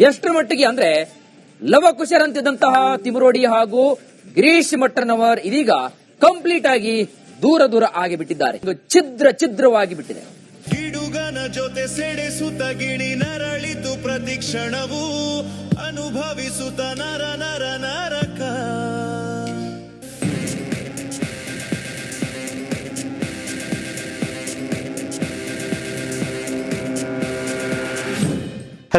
ಎಷ್ಟರ ಮಟ್ಟಿಗೆ ಅಂದ್ರೆ ಲವಕುಶರಂತಿದ್ದಂತಹ ತಿಮರೋಡಿ ಹಾಗೂ ಗಿರೀಶ್ ಮಟ್ಟನವರ್ ಇದೀಗ ಕಂಪ್ಲೀಟ್ ಆಗಿ ದೂರ ದೂರ ಆಗಿಬಿಟ್ಟಿದ್ದಾರೆ. ಛಿದ್ರ ಛಿದ್ರವಾಗಿ ಬಿಟ್ಟಿದೆ. ಗಿಡುಗನ ಜೊತೆ ಸೆಡೆಸುತ್ತ ಗಿಣಿ ನರಳಿತು ಪ್ರತಿಕ್ಷಣವು ಅನುಭವಿಸುತ್ತ ನರ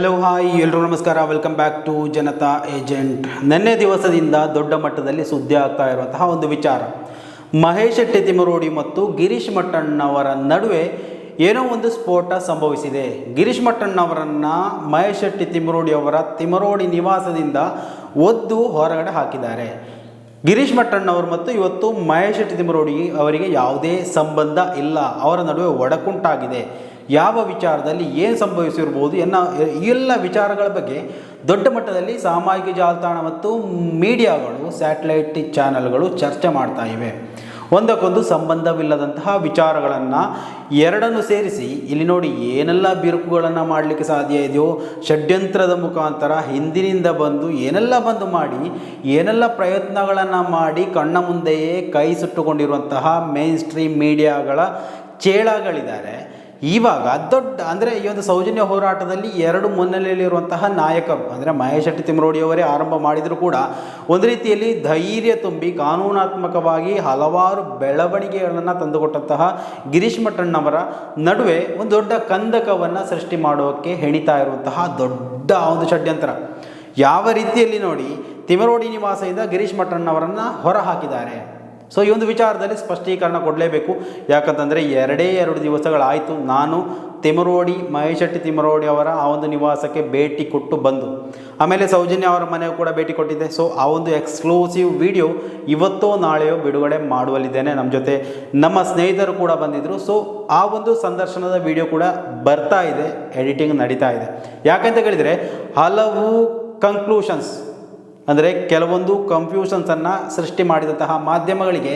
ಹಲೋ ಹಾಯ್ ಎಲ್ಲರೂ ನಮಸ್ಕಾರ. Welcome back to Janata agent ನಿನ್ನೆ ದಿವಸದಿಂದ ದೊಡ್ಡ ಮಟ್ಟದಲ್ಲಿ ಸುದ್ದಿ ಆಗ್ತಾ ಇರುವಂತಹ ಒಂದು ವಿಚಾರ. ಮಹೇಶ್ ಶೆಟ್ಟಿ ತಿಮರೋಡಿ ಮತ್ತು ಗಿರೀಶ್ ಮಟ್ಟಣ್ಣವರ ನಡುವೆ ಏನೋ ಒಂದು ಸ್ಫೋಟ ಸಂಭವಿಸಿದೆ. ಗಿರೀಶ್ ಮಟ್ಟಣ್ಣವರನ್ನು ಮಹೇಶ್ ಶೆಟ್ಟಿ ತಿಮರೋಡಿ ಅವರ ತಿಮರೋಡಿ ನಿವಾಸದಿಂದ ಒದ್ದು ಹೊರಗಡೆ ಹಾಕಿದ್ದಾರೆ. ಗಿರೀಶ್ ಮಟ್ಟಣ್ಣವರು ಮತ್ತು ಇವತ್ತು ಮಹೇಶ್ ಶೆಟ್ಟಿ ತಿಮರೋಡಿ ಅವರಿಗೆ ಯಾವುದೇ ಸಂಬಂಧ ಇಲ್ಲ. ಅವರ ನಡುವೆ ಒಡಕುಂಟಾಗಿದೆ. ಯಾವ ವಿಚಾರದಲ್ಲಿ ಏನು ಸಂಭವಿಸಿರ್ಬೋದು ಎನ್ನ ಎಲ್ಲ ವಿಚಾರಗಳ ಬಗ್ಗೆ ದೊಡ್ಡ ಮಟ್ಟದಲ್ಲಿ ಸಾಮಾಜಿಕ ಜಾಲತಾಣ ಮತ್ತು ಮೀಡಿಯಾಗಳು, ಸ್ಯಾಟಲೈಟ್ ಚಾನೆಲ್ಗಳು ಚರ್ಚೆ ಮಾಡ್ತಾ ಇವೆ. ಒಂದಕ್ಕೊಂದು ಸಂಬಂಧವಿಲ್ಲದಂತಹ ವಿಚಾರಗಳನ್ನು ಎರಡನ್ನು ಸೇರಿಸಿ ಇಲ್ಲಿ ನೋಡಿ ಏನೆಲ್ಲ ಬಿರುಕುಗಳನ್ನು ಮಾಡಲಿಕ್ಕೆ ಸಾಧ್ಯ ಇದೆಯೋ, ಷಡ್ಯಂತ್ರದ ಮುಖಾಂತರ ಹಿಂದಿನಿಂದ ಬಂದು ಏನೆಲ್ಲ ಬಂದು ಮಾಡಿ, ಏನೆಲ್ಲ ಪ್ರಯತ್ನಗಳನ್ನು ಮಾಡಿ ಕಣ್ಣ ಮುಂದೆಯೇ ಕೈ ಸುಟ್ಟುಕೊಂಡಿರುವಂತಹ ಮೇನ್ ಸ್ಟ್ರೀಮ್ ಮೀಡಿಯಾಗಳ ಚೇಳಗಳಿದ್ದಾರೆ. ಇವಾಗ ದೊಡ್ಡ ಅಂದರೆ ಈ ಒಂದು ಸೌಜನ್ಯ ಹೋರಾಟದಲ್ಲಿ ಎರಡು ಮುನ್ನೆಲೆಯಲ್ಲಿರುವಂತಹ ನಾಯಕ ಅಂದರೆ ಮಹೇಶ್ ಶೆಟ್ಟಿ ತಿಮರೋಡಿಯವರೇ ಆರಂಭ ಮಾಡಿದರೂ ಕೂಡ ಒಂದು ರೀತಿಯಲ್ಲಿ ಧೈರ್ಯ ತುಂಬಿ ಕಾನೂನಾತ್ಮಕವಾಗಿ ಹಲವಾರು ಬೆಳವಣಿಗೆಗಳನ್ನು ತಂದುಕೊಟ್ಟಂತಹ ಗಿರೀಶ್ ಮಠಣ್ಣವರ ನಡುವೆ ಒಂದು ದೊಡ್ಡ ಕಂದಕವನ್ನು ಸೃಷ್ಟಿ ಮಾಡೋಕ್ಕೆ ಹೆಣಿತಾ ಇರುವಂತಹ ದೊಡ್ಡ ಒಂದು ಷಡ್ಯಂತ್ರ. ಯಾವ ರೀತಿಯಲ್ಲಿ ನೋಡಿ ತಿಮರೋಡಿ ನಿವಾಸದಿಂದ ಗಿರೀಶ್ ಮಠಣ್ಣವರನ್ನು ಹೊರ ಹಾಕಿದ್ದಾರೆ ಸೊ ಈ ಒಂದು ವಿಚಾರದಲ್ಲಿ ಸ್ಪಷ್ಟೀಕರಣ ಕೊಡಲೇಬೇಕು. ಯಾಕಂತಂದರೆ ಎರಡೇ ಎರಡು ದಿವಸಗಳಾಯಿತು ನಾನು ತಿಮರೋಡಿ ಮಹೇಶ್ ಶೆಟ್ಟಿ ತಿಮರೋಡಿ ಅವರ ಆ ಒಂದು ನಿವಾಸಕ್ಕೆ ಭೇಟಿ ಕೊಟ್ಟು ಬಂದು. ಆಮೇಲೆ ಸೌಜನ್ಯ ಅವರ ಮನೆಗೂ ಕೂಡ ಭೇಟಿ ಕೊಟ್ಟಿದ್ದೆ. ಸೊ ಆ ಒಂದು ಎಕ್ಸ್ಕ್ಲೂಸಿವ್ ವಿಡಿಯೋ ಇವತ್ತೋ ನಾಳೆಯೋ ಬಿಡುಗಡೆ ಮಾಡುವಲ್ಲಿದ್ದೇನೆ ನಮ್ಮ ಜೊತೆ. ನಮ್ಮ ಸ್ನೇಹಿತರು ಕೂಡ ಬಂದಿದ್ದರು ಸೊ ಆ ಒಂದು ಸಂದರ್ಶನದ ವಿಡಿಯೋ ಕೂಡ ಬರ್ತಾ ಇದೆ ಎಡಿಟಿಂಗ್ ನಡೀತಾ ಇದೆ. ಯಾಕಂತ ಹೇಳಿದರೆ ಹಲವು ಕನ್ಕ್ಲೂಷನ್ಸ್ ಅಂದರೆ ಕೆಲವೊಂದು ಕನ್ಫ್ಯೂಷನ್ಸನ್ನು ಸೃಷ್ಟಿ ಮಾಡಿದಂತಹ ಮಾಧ್ಯಮಗಳಿಗೆ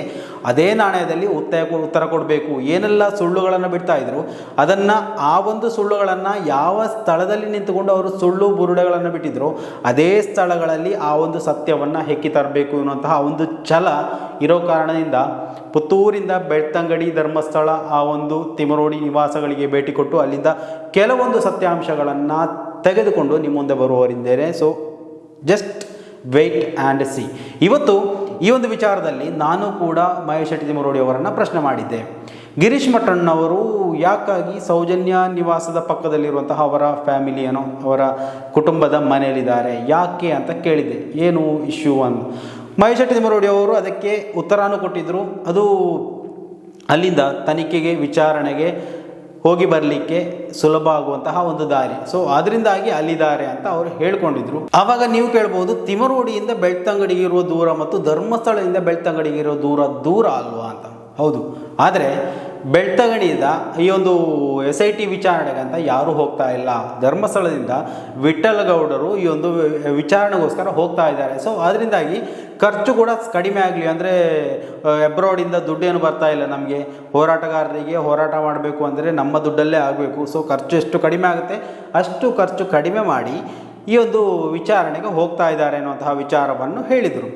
ಅದೇ ನಾಣ್ಯದಲ್ಲಿ ಉತ್ತರ ಉತ್ತರ ಕೊಡಬೇಕು. ಏನೆಲ್ಲ ಸುಳ್ಳುಗಳನ್ನು ಬಿಡ್ತಾ ಇದ್ರು, ಅದನ್ನು ಆ ಒಂದು ಸುಳ್ಳುಗಳನ್ನು ಯಾವ ಸ್ಥಳದಲ್ಲಿ ನಿಂತುಕೊಂಡು ಅವರು ಸುಳ್ಳು ಬುರುಡೆಗಳನ್ನು ಬಿಟ್ಟಿದ್ರು, ಅದೇ ಸ್ಥಳಗಳಲ್ಲಿ ಆ ಒಂದು ಸತ್ಯವನ್ನು ಹೆಕ್ಕಿ ತರಬೇಕು ಅನ್ನುವಂತಹ ಒಂದು ಛಲ ಇರೋ ಕಾರಣದಿಂದ ಪುತ್ತೂರಿಂದ ಬೆಳ್ತಂಗಡಿ ಧರ್ಮಸ್ಥಳ ಆ ಒಂದು ತಿಮರೋಡಿ ನಿವಾಸಗಳಿಗೆ ಭೇಟಿ ಕೊಟ್ಟು ಅಲ್ಲಿಂದ ಕೆಲವೊಂದು ಸತ್ಯಾಂಶಗಳನ್ನು ತೆಗೆದುಕೊಂಡು ನಿಮ್ಮ ಮುಂದೆ ಬರುವವರಿಂದೇನೆ so just wait and see ಇವತ್ತು ಈ ಒಂದು ವಿಚಾರದಲ್ಲಿ ನಾನು ಕೂಡ ಮಹೇಶ್ ಶೆಟ್ಟಿ ತಿಮರೋಡಿ ಅವರನ್ನು ಪ್ರಶ್ನೆ ಮಾಡಿದ್ದೆ. ಗಿರೀಶ್ ಮಠಣ್ಣವರು ಯಾಕಾಗಿ ಸೌಜನ್ಯ ನಿವಾಸದ ಪಕ್ಕದಲ್ಲಿರುವಂತಹ ಅವರ ಫ್ಯಾಮಿಲಿಯನ್ನು ಅವರ ಕುಟುಂಬದ ಮನೆಯಲ್ಲಿದ್ದಾರೆ, ಯಾಕೆ ಅಂತ ಕೇಳಿದ್ದೆ. ಏನು ಇಶ್ಯೂ ಅಂತ. ಮಹೇಶ್ ಶೆಟ್ಟಿ ತಿಮರೋಡಿ ಅವರು ಅದಕ್ಕೆ ಉತ್ತರನೂ ಕೊಟ್ಟಿದ್ದರು ಅದು ಅಲ್ಲಿಂದ ತನಿಖೆಗೆ, ವಿಚಾರಣೆಗೆ ಹೋಗಿ ಬರಲಿಕ್ಕೆ ಸುಲಭ ಆಗುವಂತಹ ಒಂದು ದಾರಿ. ಸೊ ಅದರಿಂದಾಗಿ ಅಲ್ಲಿದ್ದಾರೆ ಅಂತ ಅವರು ಹೇಳ್ಕೊಂಡಿದ್ರು. ಆವಾಗ ನೀವು ಕೇಳ್ಬೋದು, ತಿಮರೋಡಿಯಿಂದ ಬೆಳ್ತಂಗಡಿಗೆ ಇರುವ ದೂರ ಮತ್ತು ಧರ್ಮಸ್ಥಳದಿಂದ ಬೆಳ್ತಂಗಡಿಗೆ ಇರೋ ದೂರ ದೂರ ಅಲ್ವಾ ಅಂತ. ಹೌದು. ಆದರೆ ಬೆಳ್ತಂಗಡಿಯಿಂದ ಈ ಒಂದು ಎಸ್ ಐ ಟಿ ವಿಚಾರಣೆಗೆ ಅಂತ ಯಾರೂ ಹೋಗ್ತಾ ಇಲ್ಲ. ಧರ್ಮಸ್ಥಳದಿಂದ ವಿಠಲಗೌಡರು ಈ ಒಂದು ವಿಚಾರಣೆಗೋಸ್ಕರ ಹೋಗ್ತಾ ಇದ್ದಾರೆ. ಸೊ ಅದರಿಂದಾಗಿ ಖರ್ಚು ಕೂಡ ಕಡಿಮೆ ಆಗಲಿ, ಅಂದರೆ ಎಬ್ರಾಡಿಂದ ದುಡ್ಡೇನು ಬರ್ತಾ ಇಲ್ಲ ನಮಗೆ. ಹೋರಾಟಗಾರರಿಗೆ ಹೋರಾಟ ಮಾಡಬೇಕು ಅಂದರೆ ನಮ್ಮ ದುಡ್ಡಲ್ಲೇ ಆಗಬೇಕು. ಸೊ ಖರ್ಚು ಎಷ್ಟು ಕಡಿಮೆ ಆಗುತ್ತೆ? ಅಷ್ಟು ಖರ್ಚು ಕಡಿಮೆ ಮಾಡಿ ಈ ಒಂದು ವಿಚಾರಣೆಗೆ ಹೋಗ್ತಾ ಇದ್ದಾರೆ ಅನ್ನುವಂತಹ ವಿಚಾರವನ್ನು ಹೇಳಿದರು.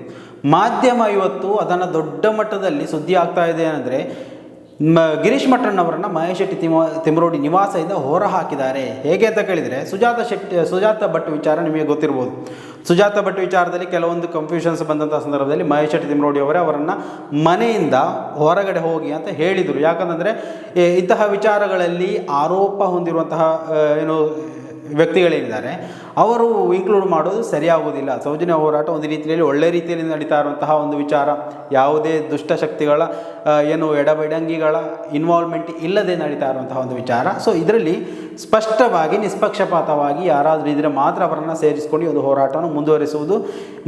ಮಾಧ್ಯಮ ಇವತ್ತು ಅದನ್ನು ದೊಡ್ಡ ಮಟ್ಟದಲ್ಲಿ ಸುದ್ದಿ ಆಗ್ತಾ ಇದೆ ಅಂದರೆ ಮ, ಗಿರೀಶ್ ಮಠಣ್ಣವರನ್ನ ಮಹೇಶ್ ಶೆಟ್ಟಿ ತಿಮ, ತಿಮರೋಡಿ ನಿವಾಸದಿಂದ ಹೊರ ಹಾಕಿದ್ದಾರೆ ಹೇಗೆ ಅಂತ ಕೇಳಿದರೆ, ಸುಜಾತ ಶೆಟ್ಟಿ, ಸುಜಾತ ಭಟ್ ವಿಚಾರ ನಿಮಗೆ ಗೊತ್ತಿರ್ಬೋದು. ಸುಜಾತ ಭಟ್ ವಿಚಾರದಲ್ಲಿ ಕೆಲವೊಂದು ಕನ್ಫ್ಯೂಷನ್ಸ್ ಬಂದಂಥ ಸಂದರ್ಭದಲ್ಲಿ ಮಹೇಶ್ ಶೆಟ್ಟಿ ತಿಮರೋಡಿ ಅವರೇ ಅವರನ್ನು ಮನೆಯಿಂದ ಹೊರಗಡೆ ಹೋಗಿ ಅಂತ ಹೇಳಿದರು. ಯಾಕಂತಂದರೆ ಇಂತಹ ವಿಚಾರಗಳಲ್ಲಿ ಆರೋಪ ಹೊಂದಿರುವಂತಹ ಏನು ವ್ಯಕ್ತಿಗಳೇನಿದ್ದಾರೆ ಅವರು ಇನ್ಕ್ಲೂಡ್ ಮಾಡೋದು ಸರಿಯಾಗುವುದಿಲ್ಲ. ಸೌಜನ್ಯ ಹೋರಾಟ ಒಂದು ರೀತಿಯಲ್ಲಿ ಒಳ್ಳೆ ರೀತಿಯಲ್ಲಿ ನಡೀತಾ ಇರುವಂತಹ ಒಂದು ವಿಚಾರ. ಯಾವುದೇ ದುಷ್ಟಶಕ್ತಿಗಳ ಏನು ಎಡಬೆಡಂಗಿಗಳ ಇನ್ವಾಲ್ವ್ಮೆಂಟ್ ಇಲ್ಲದೆ ನಡೀತಾ ಇರುವಂತಹ ಒಂದು ವಿಚಾರ. ಸೊ ಇದರಲ್ಲಿ ಸ್ಪಷ್ಟವಾಗಿ, ನಿಷ್ಪಕ್ಷಪಾತವಾಗಿ ಯಾರಾದರೂ ಇದ್ದರೆ ಮಾತ್ರ ಅವರನ್ನು ಸೇರಿಸಿಕೊಂಡು ಒಂದು ಹೋರಾಟವನ್ನು ಮುಂದುವರಿಸುವುದು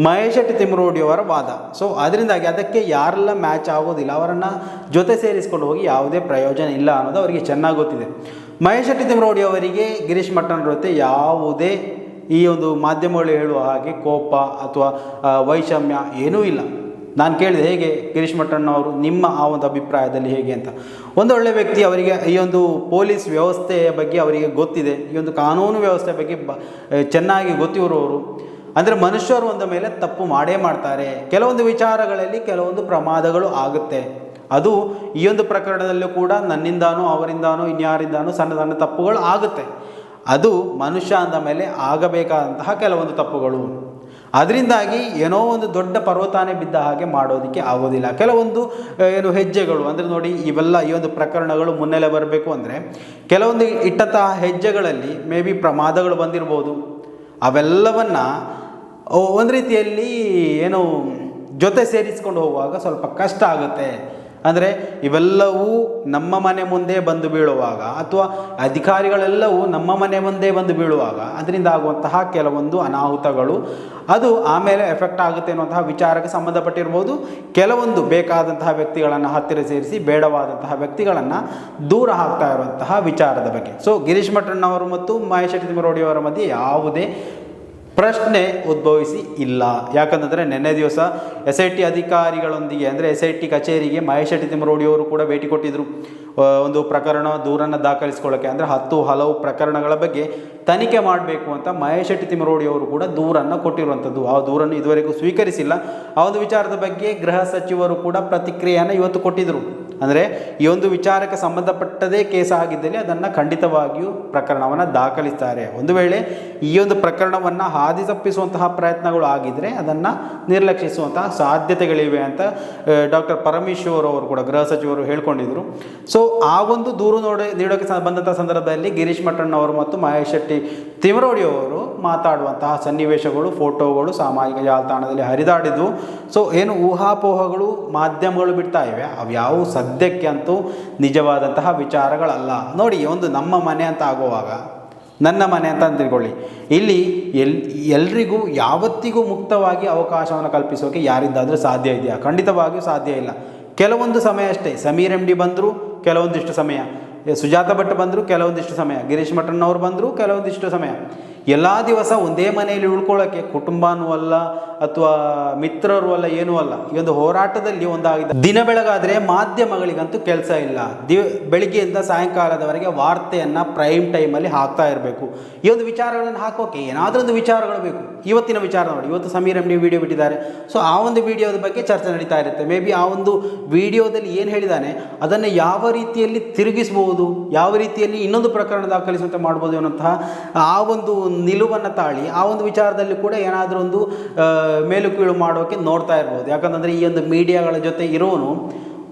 ಮಹೇಶ್ ಶೆಟ್ಟಿ ತಿಮ್ಮರೋಡಿಯವರ ವಾದ. ಸೊ ಅದರಿಂದಾಗಿ ಅದಕ್ಕೆ ಯಾರೆಲ್ಲ ಮ್ಯಾಚ್ ಆಗೋದಿಲ್ಲ. ಅವರನ್ನು ಜೊತೆ ಸೇರಿಸಿಕೊಂಡು ಹೋಗಿ ಯಾವುದೇ ಪ್ರಯೋಜನ ಇಲ್ಲ ಅನ್ನೋದು ಅವರಿಗೆ ಚೆನ್ನಾಗಿ ಗೊತ್ತಿದೆ. ಮಹೇಶ್ ಶೆಟ್ಟಿ ತಿಮ್ಮರೋಡಿ ಅವರಿಗೆ ಗಿರೀಶ್ ಮಟ್ಟನ್ ಜೊತೆ ಯಾವುದೇ ಈ ಒಂದು ಮಾಧ್ಯಮಗಳು ಹೇಳುವ ಹಾಗೆ ಕೋಪ ಅಥವಾ ವೈಷಮ್ಯ ಏನೂ ಇಲ್ಲ. ನಾನು ಕೇಳಿದೆ ಹೇಗೆ ಗಿರೀಶ್ ಮಠಣ್ಣವರು ನಿಮ್ಮ ಆ ಒಂದು ಅಭಿಪ್ರಾಯದಲ್ಲಿ ಹೇಗೆ ಅಂತ. ಒಂದು ಒಳ್ಳೆ ವ್ಯಕ್ತಿ ಅವರಿಗೆ ಈ ಒಂದು ಪೊಲೀಸ್ ವ್ಯವಸ್ಥೆಯ ಬಗ್ಗೆ ಅವರಿಗೆ ಗೊತ್ತಿದೆ. ಈ ಒಂದು ಕಾನೂನು ವ್ಯವಸ್ಥೆ ಬಗ್ಗೆ ಬ ಚೆನ್ನಾಗಿ ಗೊತ್ತಿರುವವರು. ಅಂದರೆ ಮನುಷ್ಯರು ಒಂದ ಮೇಲೆ ತಪ್ಪು ಮಾಡೇ ಮಾಡ್ತಾರೆ. ಕೆಲವೊಂದು ವಿಚಾರಗಳಲ್ಲಿ ಕೆಲವೊಂದು ಪ್ರಮಾದಗಳು ಆಗುತ್ತೆ. ಅದು ಈ ಒಂದು ಪ್ರಕರಣದಲ್ಲೂ ಕೂಡ ನನ್ನಿಂದಾನೋ ಅವರಿಂದಾನೋ ಇನ್ಯಾರಿಂದಾನೋ ಸಣ್ಣ ಸಣ್ಣ ತಪ್ಪುಗಳು ಆಗುತ್ತೆ. ಅದು ಮನುಷ್ಯ ಅಂದ ಮೇಲೆ ಆಗಬೇಕಾದಂತಹ ಕೆಲವೊಂದು ತಪ್ಪುಗಳು. ಅದರಿಂದಾಗಿ ಏನೋ ಒಂದು ದೊಡ್ಡ ಪರ್ವತಾನೆ ಬಿದ್ದ ಹಾಗೆ ಮಾಡೋದಕ್ಕೆ ಆಗೋದಿಲ್ಲ. ಕೆಲವೊಂದು ಏನು ಹೆಜ್ಜೆಗಳು, ಅಂದರೆ ನೋಡಿ ಇವೆಲ್ಲ ಈ ಒಂದು ಪ್ರಕರಣಗಳು ಮುನ್ನೆಲೆ ಬರಬೇಕು ಅಂದರೆ ಕೆಲವೊಂದು ಇಟ್ಟಂತಹ ಹೆಜ್ಜೆಗಳಲ್ಲಿ ಮೇ ಬಿ ಪ್ರಮಾದಗಳು ಬಂದಿರ್ಬೋದು. ಅವೆಲ್ಲವನ್ನು ಒಂದು ರೀತಿಯಲ್ಲಿ, ಏನು, ಜೊತೆ ಸೇರಿಸ್ಕೊಂಡು ಹೋಗುವಾಗ ಸ್ವಲ್ಪ ಕಷ್ಟ ಆಗುತ್ತೆ. ಅಂದರೆ ಇವೆಲ್ಲವೂ ನಮ್ಮ ಮನೆ ಮುಂದೆ ಬಂದು ಬೀಳುವಾಗ ಅಥವಾ ಅಧಿಕಾರಿಗಳೆಲ್ಲವೂ ನಮ್ಮ ಮನೆ ಮುಂದೆ ಬಂದು ಬೀಳುವಾಗ ಅದರಿಂದ ಆಗುವಂತಹ ಕೆಲವೊಂದು ಅನಾಹುತಗಳು. ಅದು ಆಮೇಲೆ ಎಫೆಕ್ಟ್ ಆಗುತ್ತೆ ಅನ್ನುವಂತಹ ವಿಚಾರಕ್ಕೆ ಸಂಬಂಧಪಟ್ಟಿರ್ಬೋದು. ಕೆಲವೊಂದು ಬೇಕಾದಂತಹ ವ್ಯಕ್ತಿಗಳನ್ನು ಹತ್ತಿರ ಸೇರಿಸಿ ಬೇಡವಾದಂತಹ ವ್ಯಕ್ತಿಗಳನ್ನು ದೂರ ಹಾಕ್ತಾ ಇರುವಂತಹ ವಿಚಾರದ ಬಗ್ಗೆ. ಸೊ ಗಿರೀಶ್ ಮಠಣ್ಣವರು ಮತ್ತು ಮಹೇಶ್ ಶೆಟ್ಟಿ ತಿಮ್ಮರೋಡಿಯವರ ಮಧ್ಯೆ ಯಾವುದೇ ಪ್ರಶ್ನೆ ಉದ್ಭವಿಸಿ ಇಲ್ಲ. ಯಾಕಂತಂದರೆ ನಿನ್ನೆ ದಿವಸ ಎಸ್ ಐ ಟಿ ಅಧಿಕಾರಿಗಳೊಂದಿಗೆ, ಅಂದರೆ ಎಸ್ ಐ ಟಿ ಕಚೇರಿಗೆ ಮಹೇಶ್ ಶೆಟ್ಟಿ ತಿಮ್ಮರೋಡಿಯವರು ಕೂಡ ಭೇಟಿ ಕೊಟ್ಟಿದ್ದರು ಒಂದು ಪ್ರಕರಣ ದೂರನ್ನು ದಾಖಲಿಸ್ಕೊಳ್ಳೋಕ್ಕೆ. ಅಂದರೆ ಹತ್ತು ಹಲವು ಪ್ರಕರಣಗಳ ಬಗ್ಗೆ ತನಿಖೆ ಮಾಡಬೇಕು ಅಂತ ಮಹೇಶ್ ಶೆಟ್ಟಿ ತಿಮ್ಮರೋಡಿಯವರು ಕೂಡ ದೂರನ್ನು ಕೊಟ್ಟಿರುವಂಥದ್ದು. ಆ ದೂರನ್ನು ಇದುವರೆಗೂ ಸ್ವೀಕರಿಸಿಲ್ಲ. ಆ ಒಂದು ವಿಚಾರದ ಬಗ್ಗೆ ಗೃಹ ಸಚಿವರು ಕೂಡ ಪ್ರತಿಕ್ರಿಯೆಯನ್ನು ಇವತ್ತು ಕೊಟ್ಟಿದ್ದರು ಅಂದರೆ ಈ ಒಂದು ವಿಚಾರಕ್ಕೆ ಸಂಬಂಧಪಟ್ಟದೇ ಕೇಸ್ ಆಗಿದ್ದಲ್ಲಿ ಅದನ್ನು ಖಂಡಿತವಾಗಿಯೂ ಪ್ರಕರಣವನ್ನು ದಾಖಲಿಸ್ತಾರೆ. ಒಂದು ವೇಳೆ ಈ ಒಂದು ಪ್ರಕರಣವನ್ನು ಹಾದಿ ತಪ್ಪಿಸುವಂತಹ ಪ್ರಯತ್ನಗಳು ಆಗಿದ್ದರೆ ಅದನ್ನು ನಿರ್ಲಕ್ಷಿಸುವಂತಹ ಸಾಧ್ಯತೆಗಳಿವೆ ಅಂತ ಡಾಕ್ಟರ್ ಪರಮೇಶ್ವರ್ ಅವರು ಕೂಡ ಗೃಹ ಸಚಿವರು ಹೇಳ್ಕೊಂಡಿದ್ರು. ಸೊ ಆ ಒಂದು ದೂರು ನೋಡಿ ನೀಡೋಕ್ಕೆ ಬಂದಂಥ ಸಂದರ್ಭದಲ್ಲಿ ಗಿರೀಶ್ ಮಠಣ್ಣವರು ಮತ್ತು ಮಹೇಶ್ ಶೆಟ್ಟಿ ತಿಮರೋಡಿ ಅವರು ಮಾತಾಡುವಂತಹ ಸನ್ನಿವೇಶಗಳು, ಫೋಟೋಗಳು ಸಾಮಾಜಿಕ ಜಾಲತಾಣದಲ್ಲಿ ಹರಿದಾಡಿದ್ವು. ಸೊ ಏನು ಊಹಾಪೋಹಗಳು ಮಾಧ್ಯಮಗಳು ಬಿಡ್ತಾ ಇವೆ. ಅವ್ಯಾವು ಸದ್ಯಕ್ಕೆ ಅಂತೂ ನಿಜವಾದಂತಹ ವಿಚಾರಗಳಲ್ಲ. ನೋಡಿ ಒಂದು ನಮ್ಮ ಮನೆ ಅಂತ ಆಗುವಾಗ ನನ್ನ ಮನೆ ಅಂತ ತಿಳ್ಕೊಳ್ಳಿ ಇಲ್ಲಿ ಎಲ್ ಎಲ್ರಿಗೂ ಯಾವತ್ತಿಗೂ ಮುಕ್ತವಾಗಿ ಅವಕಾಶವನ್ನು ಕಲ್ಪಿಸೋಕೆ ಯಾರಿಂದಾದರೂ ಸಾಧ್ಯ ಇದೆಯಾ? ಖಂಡಿತವಾಗಿಯೂ ಸಾಧ್ಯ ಇಲ್ಲ. ಕೆಲವೊಂದು ಸಮಯ ಅಷ್ಟೇ. ಸಮೀರ್ ಎಂ ಡಿ ಬಂದರು ಕೆಲವೊಂದಿಷ್ಟು ಸಮಯ. ಎ, ಸುಜಾತ ಭಟ್ ಬಂದರು ಕೆಲವೊಂದಿಷ್ಟು ಸಮಯ. ಗಿರೀಶ್ ಮಠಣ್ಣವ್ರು ಬಂದರು ಕೆಲವೊಂದಿಷ್ಟು ಸಮಯ. ಎಲ್ಲ ದಿವಸ ಒಂದೇ ಮನೆಯಲ್ಲಿ ಉಳ್ಕೊಳ್ಳೋಕ್ಕೆ ಕುಟುಂಬನೂ ಅಲ್ಲ ಅಥವಾ ಮಿತ್ರರು ಅಲ್ಲ, ಏನೂ ಅಲ್ಲ. ಈ ಒಂದು ಹೋರಾಟದಲ್ಲಿ ಒಂದಾಗಿದೆ ದಿನ ಬೆಳಗಾದರೆ ಮಾಧ್ಯಮಗಳಿಗಂತೂ ಕೆಲಸ ಇಲ್ಲ. ದಿ, ಬೆಳಿಗ್ಗೆಯಿಂದ ಸಾಯಂಕಾಲದವರೆಗೆ ವಾರ್ತೆಯನ್ನು ಪ್ರೈಮ್ ಟೈಮಲ್ಲಿ ಹಾಕ್ತಾ ಇರಬೇಕು. ಈ ಒಂದು ವಿಚಾರಗಳನ್ನು ಹಾಕೋಕೆ ಏನಾದರೂ ಒಂದು ವಿಚಾರಗಳು ಬೇಕು. ಇವತ್ತಿನ ವಿಚಾರ ನೋಡಿ. ಇವತ್ತು ಸಮೀರ್ ಎಂ ಡಿ ವಿಡಿಯೋ ಬಿಟ್ಟಿದ್ದಾರೆ. ಸೊ ಆ ಒಂದು ವಿಡಿಯೋದ ಬಗ್ಗೆ ಚರ್ಚೆ ನಡೀತಾ ಇರುತ್ತೆ. ಮೇ ಬಿ ಆ ಒಂದು ವಿಡಿಯೋದಲ್ಲಿ ಏನು ಹೇಳಿದ್ದಾನೆ ಅದನ್ನು ಯಾವ ರೀತಿಯಲ್ಲಿ ತಿರುಗಿಸ್ಬೋದು, ಯಾವ ರೀತಿಯಲ್ಲಿ ಇನ್ನೊಂದು ಪ್ರಕರಣ ದಾಖಲಿಸುವಂತೆ ಮಾಡ್ಬೋದು ಅನ್ನೋಂತಹ ಆ ಒಂದು ನಿಲುವನ್ನು ತಾಳಿ ಆ ಒಂದು ವಿಚಾರದಲ್ಲಿ ಕೂಡ ಏನಾದರೂ ಒಂದು ಮೇಲು ಕೀಳು ಮಾಡೋಕ್ಕೆ ನೋಡ್ತಾ ಇರ್ಬೋದು. ಯಾಕಂತಂದರೆ ಈ ಒಂದು ಮೀಡಿಯಾಗಳ ಜೊತೆ ಇರೋನು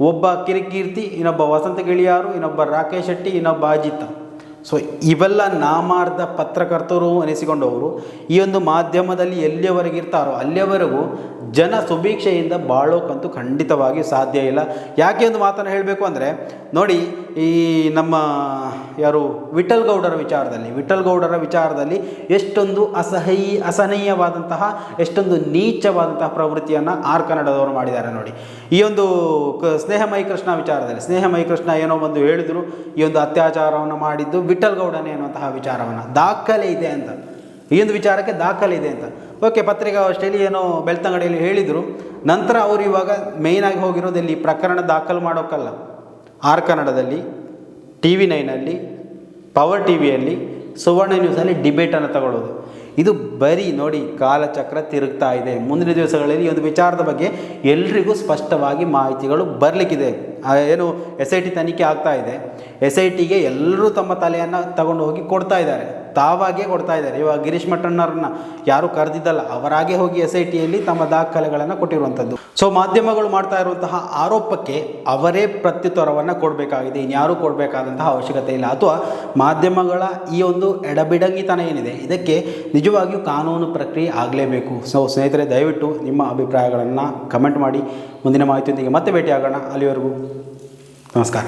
ಒಬ್ಬ ಕಿರಿಕೀರ್ತಿ, ಇನ್ನೊಬ್ಬ ವಸಂತ ಗಿಳಿಯಾರು, ಇನ್ನೊಬ್ಬ ರಾಕೇಶ್ ಶೆಟ್ಟಿ, ಇನ್ನೊಬ್ಬ ಅಜಿತ್. ಸೊ ಇವೆಲ್ಲ ನಾಮಾರ್ಧ ಪತ್ರಕರ್ತರು ಅನಿಸಿಕೊಂಡವರು. ಈ ಒಂದು ಮಾಧ್ಯಮದಲ್ಲಿ ಎಲ್ಲಿಯವರೆಗೆ ಇರ್ತಾರೋ ಅಲ್ಲಿಯವರೆಗೂ ಜನ ಸುಭೀಕ್ಷೆಯಿಂದ ಬಾಳೋಕ್ಕಂತೂ ಖಂಡಿತವಾಗಿ ಸಾಧ್ಯ ಇಲ್ಲ. ಯಾಕೆ ಒಂದು ಮಾತನ್ನು ಹೇಳಬೇಕು ಅಂದರೆ, ನೋಡಿ, ಈ ನಮ್ಮ ಯಾರು ವಿಠಲ್ ಗೌಡರ ವಿಚಾರದಲ್ಲಿ ವಿಠಲ್ ಗೌಡರ ವಿಚಾರದಲ್ಲಿ ಎಷ್ಟೊಂದು ಅಸಹ್ಯ ಅಸಹನೀಯವಾದಂತಹ, ಎಷ್ಟೊಂದು ನೀಚವಾದಂತಹ ಪ್ರವೃತ್ತಿಯನ್ನು ಆರ್ ಕನ್ನಡದವರು ಮಾಡಿದ್ದಾರೆ ನೋಡಿ. ಈ ಒಂದು ಕ ಸ್ನೇಹಮಯಿ ಕೃಷ್ಣ ವಿಚಾರದಲ್ಲಿ ಸ್ನೇಹಮಯಿ ಕೃಷ್ಣ ಏನೋ ಒಂದು ಹೇಳಿದರು, ಈ ಒಂದು ಅತ್ಯಾಚಾರವನ್ನು ಮಾಡಿದ್ದು ವಿಠಲ್ ಗೌಡನೇ ಅನ್ನುವಂತಹ ವಿಚಾರವನ್ನು. ದಾಖಲೆ ಇದೆ ಅಂತ. ಈ ಒಂದು ವಿಚಾರಕ್ಕೆ ದಾಖಲೆ ಇದೆ ಅಂತ. ಓಕೆ, ಪತ್ರಿಕಾಗೋಷ್ಠಿಯಲ್ಲಿ ಏನೋ ಬೆಳ್ತಂಗಡಿಯಲ್ಲಿ ಹೇಳಿದರು. ನಂತರ ಅವರು ಇವಾಗ ಆಗಿ ಹೋಗಿರೋದು ಇಲ್ಲಿ ಪ್ರಕರಣ ದಾಖಲು ಮಾಡೋಕ್ಕಲ್ಲ ಆರ್ ಕನ್ನಡದಲ್ಲಿ ಟಿ ವಿ ನೈನಲ್ಲಿ, ಪವರ್ ಟಿ ವಿಯಲ್ಲಿ ಸುವರ್ಣ ನ್ಯೂಸಲ್ಲಿ ಡಿಬೇಟನ್ನು ತಗೊಳ್ಳೋದು ಇದು ಬರೀ ನೋಡಿ ಕಾಲಚಕ್ರ ತಿರುಗ್ತಾ ಇದೆ. ಮುಂದಿನ ದಿವಸಗಳಲ್ಲಿ ಒಂದು ವಿಚಾರದ ಬಗ್ಗೆ ಎಲ್ರಿಗೂ ಸ್ಪಷ್ಟವಾಗಿ ಮಾಹಿತಿಗಳು ಬರಲಿಕ್ಕಿದೆ. ಏನು ಎಸ್ ಐ ಟಿ ತನಿಖೆ ಆಗ್ತಾ ಇದೆ. ಎಸ್ ಐ ಟಿಗೆ ಎಲ್ಲರೂ ತಮ್ಮ ತಲೆಯನ್ನು ತಗೊಂಡು ಹೋಗಿ ಕೊಡ್ತಾ ಇದ್ದಾರೆ. ತಾವಾಗೇ ಕೊಡ್ತಾ ಇದ್ದಾರೆ. ಇವಾಗ ಗಿರೀಶ್ ಮಠಣ್ಣವ್ರನ್ನ ಯಾರು ಕರೆದಿದ್ದಲ್ಲ, ಅವರಾಗೆ ಹೋಗಿ ಎಸ್ ಐ ಟಿಯಲ್ಲಿ ತಮ್ಮ ದಾಖಲೆಗಳನ್ನು ಕೊಟ್ಟಿರುವಂಥದ್ದು. ಸೊ ಮಾಧ್ಯಮಗಳು ಮಾಡ್ತಾ ಇರುವಂತಹ ಆರೋಪಕ್ಕೆ ಅವರೇ ಪ್ರತ್ಯುತ್ತರವನ್ನು ಕೊಡಬೇಕಾಗಿದೆ. ಇನ್ಯಾರೂ ಕೊಡಬೇಕಾದಂತಹ ಅವಶ್ಯಕತೆ ಇಲ್ಲ. ಅಥವಾ ಮಾಧ್ಯಮಗಳ ಈ ಒಂದು ಎಡಬಿಡಂಗಿತನ ಏನಿದೆ, ಇದಕ್ಕೆ ನಿಜವಾಗಿಯೂ ಕಾನೂನು ಪ್ರಕ್ರಿಯೆ ಆಗಲೇಬೇಕು. ಸೊ ಸ್ನೇಹಿತರೆ, ದಯವಿಟ್ಟು ನಿಮ್ಮ ಅಭಿಪ್ರಾಯಗಳನ್ನು ಕಮೆಂಟ್ ಮಾಡಿ. ಮುಂದಿನ ಮಾಹಿತಿಯೊಂದಿಗೆ ಮತ್ತೆ ಭೇಟಿಯಾಗೋಣ. ಅಲ್ಲಿವರೆಗೂ ನಮಸ್ಕಾರ.